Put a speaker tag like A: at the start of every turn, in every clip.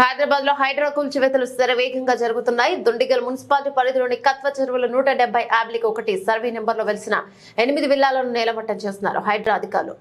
A: హైదరాబాద్లో హైడ్రా కూల్చివేతలు శరవేగంగా జరుగుతున్నాయి. దుండిగల్ మున్సిపాలిటీ పరిధిలోని కత్వ చెరువుల నూట డెబ్బై యాబ్లిక్ ఒకటి. సర్వే నెంబర్లో వెలిసిన ఎనిమిది విల్లాలను నేలమట్టం చేస్తున్నారు హైడ్రా అధికారులు.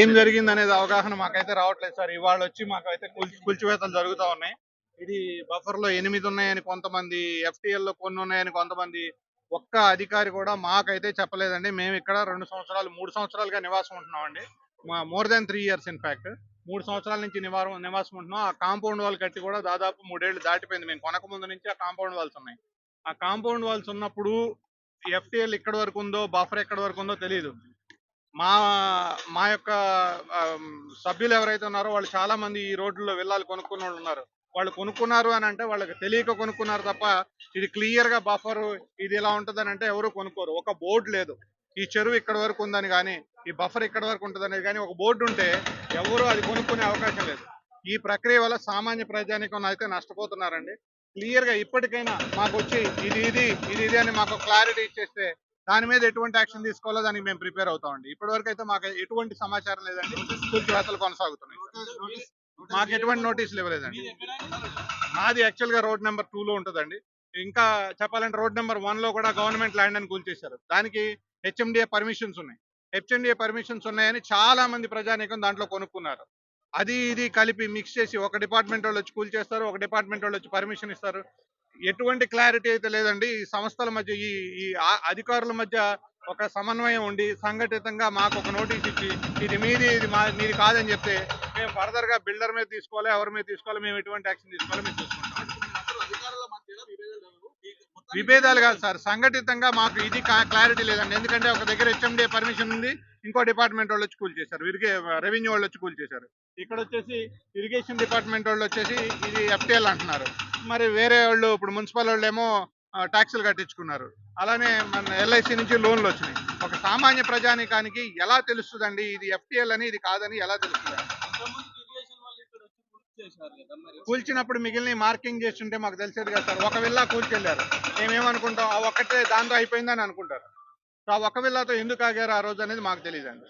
B: ఏం జరిగింది అనేది అవగాహన మాకైతే రావట్లేదు సార్. ఇవాళ వచ్చి మాకైతే కూల్చి కూల్చివేతలు జరుగుతా ఉన్నాయి. ఇది బఫర్లో ఎనిమిది ఉన్నాయని కొంతమంది FTL లో కొన్ని ఉన్నాయని కొంతమంది ఒక్క అధికారి కూడా మాకైతే చెప్పలేదండి. మేము ఇక్కడ రెండు సంవత్సరాలు మూడు సంవత్సరాలుగా నివాసం ఉంటున్నామండి. More than three years in fact. మూడు సంవత్సరాల నుంచి నివారం నివాసం ఉంటున్నాం. ఆ కాంపౌండ్ వాల్ కట్టి కూడా దాదాపు మూడేళ్ళు దాటిపోయింది. మేము కొనక ముందు నుంచి ఆ కాంపౌండ్ వాల్స్ ఉన్నాయి. ఆ కాంపౌండ్ వాల్స్ ఉన్నప్పుడు ఎఫ్టీఎల్ ఇక్కడ వరకు ఉందో బఫర్ ఎక్కడ వరకు ఉందో తెలియదు మా మా యొక్క సభ్యులు ఎవరైతే ఉన్నారో వాళ్ళు చాలా మంది ఈ రోడ్లలో వెళ్ళాలి కొనుక్కున్న వాళ్ళు ఉన్నారు. వాళ్ళు కొనుక్కున్నారు అని అంటే వాళ్ళకి తెలియక కొనుక్కున్నారు తప్ప ఇది క్లియర్గా బఫర్ ఇది ఇలా ఉంటదని అంటే ఎవరు కొనుక్కోరు. ఒక బోర్డు లేదు. ఈ చెరువు ఇక్కడ వరకు ఉందని కానీ ఈ బఫర్ ఇక్కడ వరకు ఉంటుందనేది కానీ ఒక బోర్డు ఉంటే ఎవరు అది కొనుక్కునే అవకాశం లేదు. ఈ ప్రక్రియ వల్ల సామాన్య ప్రజానికం అయితే నష్టపోతున్నారండి. క్లియర్గా ఇప్పటికైనా మాకు వచ్చి ఇది ఇది ఇది ఇది అని మాకు క్లారిటీ ఇచ్చేస్తే దాని మీద ఎటువంటి యాక్షన్ తీసుకోవాలో దానికి మేము ప్రిపేర్ అవుతామండి. ఇప్పటి వరకు అయితే మాకు ఎటువంటి సమాచారం లేదండి. కూల్చివేతలు కొనసాగుతున్నాయి. మాకు ఎటువంటి నోటీసులు ఇవ్వలేదండి. మాది యాక్చువల్గా రోడ్ నెంబర్ టూ లో ఉంటుందండి. ఇంకా చెప్పాలంటే రోడ్ నెంబర్ వన్లో కూడా గవర్నమెంట్ ల్యాండ్ అని కూల్చేశారు. దానికి హెచ్ఎండిఏ పర్మిషన్స్ ఉన్నాయి. హెచ్ఎండిఏ పర్మిషన్స్ ఉన్నాయని చాలా మంది ప్రజానీకం దాంట్లో కొనుక్కున్నారు. అది ఇది కలిపి మిక్స్ చేసి ఒక డిపార్ట్మెంట్ వాళ్ళు వచ్చి కూల్చేస్తారు ఒక డిపార్ట్మెంట్ వాళ్ళు వచ్చి పర్మిషన్ ఇస్తారు. ఎటువంటి క్లారిటీ అయితే లేదండి. ఈ సంస్థల మధ్య ఈ ఈ అధికారుల మధ్య ఒక సమన్వయం ఉండి సంఘటితంగా మాకు ఒక నోటీస్ ఇచ్చి ఇది మీది ఇది మా మీది కాదని చెప్తే మేము ఫర్దర్గా బిల్డర్ మీద తీసుకోవాలి ఎవరి మీద తీసుకోవాలి మేము ఎటువంటి యాక్షన్ తీసుకోవాలి మేము చూసుకుంటాం.
C: విభేదాలు
B: కాదు సార్. సంఘటితంగా మాకు ఇది క్లారిటీ లేదండి. ఎందుకంటే ఒక దగ్గర హెచ్ఎండి పర్మిషన్ ఉంది ఇంకో డిపార్ట్మెంట్ వాళ్ళు వచ్చి కూల్ చేశారు. వీరికి రెవెన్యూ వాళ్ళు వచ్చి కూల్ చేశారు. ఇక్కడ వచ్చేసి ఇరిగేషన్ డిపార్ట్మెంట్ వాళ్ళు వచ్చేసి ఇది ఎఫ్టీఎల్ అంటున్నారు. మరి వేరే వాళ్ళు ఇప్పుడు మున్సిపల్ వాళ్ళు ఏమో ట్యాక్సులు కట్టించుకున్నారు. అలానే మన ఎల్ఐసి నుంచి లోన్లు వచ్చినాయి. ఒక సామాన్య ప్రజానికానికి ఎలా తెలుస్తుందండి? ఇది ఎఫ్టీఎల్ అని ఇది కాదని ఎలా తెలుస్తుంది? కూల్చినప్పుడు మిగిలిన మార్కింగ్ చేస్తుంటే మాకు తెలిసేది కదా సార్. ఒక విల్లా కూల్చెళ్ళారు. మేమేమనుకుంటాం ఆ ఒక్కటే దాంతో అయిపోయిందని అనుకుంటారు. సో ఆ ఒక్క విల్లాతో ఎందుకు ఆగారు ఆ రోజు అనేది మాకు తెలియదండి.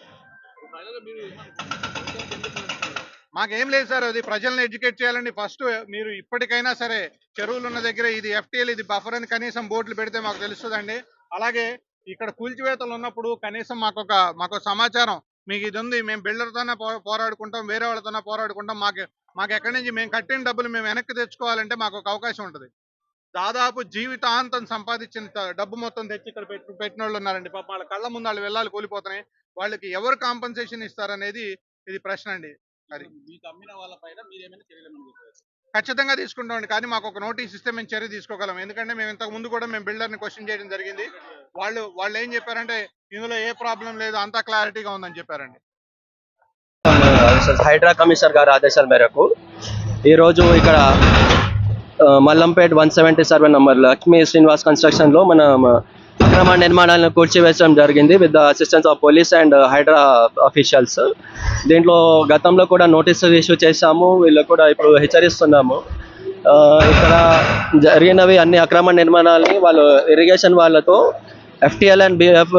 B: మాకేం లేదు సార్ అది ప్రజల్ని ఎడ్యుకేట్ చేయాలండి. ఫస్ట్ మీరు ఇప్పటికైనా సరే చెరువులు ఉన్న దగ్గర ఇది ఎఫ్టీఎల్ ఇది బఫర్ అని కనీసం బోర్డులు పెడితే మాకు తెలుస్తుందండి. అలాగే ఇక్కడ కూల్చివేతలు ఉన్నప్పుడు కనీసం మాకు ఒక మాకు సమాచారం. మీకు ఇది ఉంది మేము బిల్డర్తోనే పో పోరాడుకుంటాం వేరే వాళ్ళతోనే పోరాడుకుంటాం. మాకు మాకు ఎక్కడి నుంచి మేము కట్టిన డబ్బులు మేము వెనక్కి తెచ్చుకోవాలంటే మాకు ఒక అవకాశం ఉంటుంది. దాదాపు జీవితాంతం సంపాదించిన డబ్బు మొత్తం తెచ్చి ఇక్కడ పెట్టు పెట్టిన వాళ్ళు ఉన్నారండి. పాప వాళ్ళ కళ్ళ ముందు వాళ్ళు వెళ్ళాలి కూలిపోతున్నాయి. వాళ్ళకి ఎవరు కాంపన్సేషన్ ఇస్తారనేది ఇది ప్రశ్న అండి.
C: మీకు అమ్మిన మీరు ఏమైనా చర్యలు?
B: ఖచ్చితంగా తీసుకుంటామండి. కానీ మాకు ఒక నోటీస్ ఇస్తే మేము చర్య తీసుకోగలం. ఎందుకంటే మేము ఇంతకు ముందు కూడా మేము బిల్డర్ని క్వశ్చన్ చేయడం జరిగింది. వాళ్ళు వాళ్ళు ఏం చెప్పారంటే ఇందులో ఏ ప్రాబ్లం లేదు అంతా క్లారిటీగా ఉందని చెప్పారండి.
D: హైడ్రా కమిషనర్ గారి ఆదేశాల మేరకు ఈరోజు ఇక్కడ Mallampet one seventy seven number Lakshmi Srinivas కన్స్ట్రక్షన్లో మన అక్రమ నిర్మాణాలను కూల్చివేయడం జరిగింది with the assistance of police and HYDRAA officials దీంట్లో గతంలో కూడా నోటీసులు ఇష్యూ చేశాము వీళ్ళు కూడా ఇప్పుడు హెచ్చరిస్తున్నాము. ఇక్కడ జరిగినవి అన్ని అక్రమ నిర్మాణాలని వాళ్ళు ఇరిగేషన్ వాళ్ళతో FTL and BF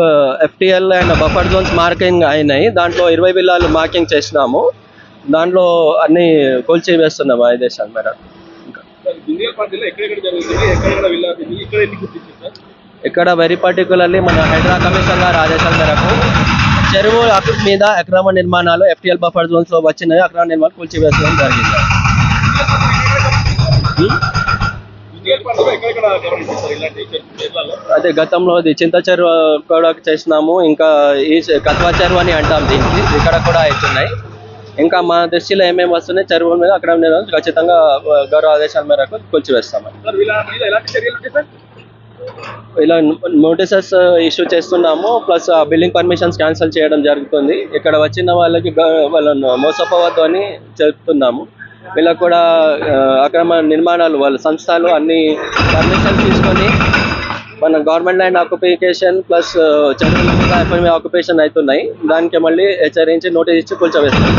D: FTL and buffer zones marking అయినాయి. దాంట్లో ఇరవై బిల్లాలు మార్కింగ్ చేసినాము. దాంట్లో అన్ని కూల్చి వేస్తున్నాము ఆదేశాల మేర
C: ఇక్కడ
D: వెరీ పర్టికులర్లీ మన హైడ్రా కమిషన్గా ఆదేశాల మేరకు చెరువు మీద అక్రమ నిర్మాణాలు ఎఫ్టిఎల్ బఫర్ జోన్స్లో వచ్చినవి అక్రమ నిర్మాణం కూల్చివేసడం జరిగింది. అదే గతంలో చింత చెరువు కూడా చేసినాము. ఇంకా ఈ కత్వా చెరువు అని అంటాం దీనికి. ఇక్కడ కూడా అవుతున్నాయి. ఇంకా మా దృష్టిలో ఏమేమి వస్తున్నాయి? చెరువు మీద అక్కడ ఖచ్చితంగా గౌరవ ఆదేశాల మేరకు కూల్చివేస్తామని. ఇలా నోటీసెస్ ఇష్యూ చేస్తున్నాము. ప్లస్ ఆ బిల్డింగ్ పర్మిషన్స్ క్యాన్సిల్ చేయడం జరుగుతుంది. ఇక్కడ వచ్చిన వాళ్ళకి వాళ్ళను మోసపోవద్దు అని చెప్తున్నాము. వీళ్ళకు కూడా అక్రమ నిర్మాణాలు వాళ్ళ సంస్థలు అన్ని పర్మిషన్స్ తీసుకొని మన గవర్నమెంట్ ల్యాండ్ ఆక్యుపేషన్ ప్లస్ చంద్రుల మీద ఆక్యుపేషన్ అవుతున్నాయి. దానికి మళ్ళీ హెచ్చరించి నోటీస్ ఇచ్చి కూల్చోవేస్తాం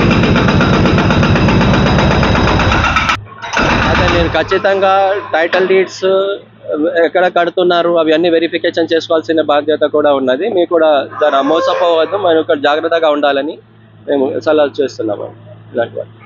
D: అదే నేను ఖచ్చితంగా టైటిల్ డీడ్స్ eh, ఎక్కడ కడుతున్నారు అవన్నీ వెరిఫికేషన్ చేసుకోవాల్సిన బాధ్యత కూడా ఉన్నది. మీకు కూడా దాని మోసపోవద్దు మనం ఇక్కడ జాగ్రత్తగా ఉండాలని మేము సలహా చేస్తున్నాము. ఇలాంటి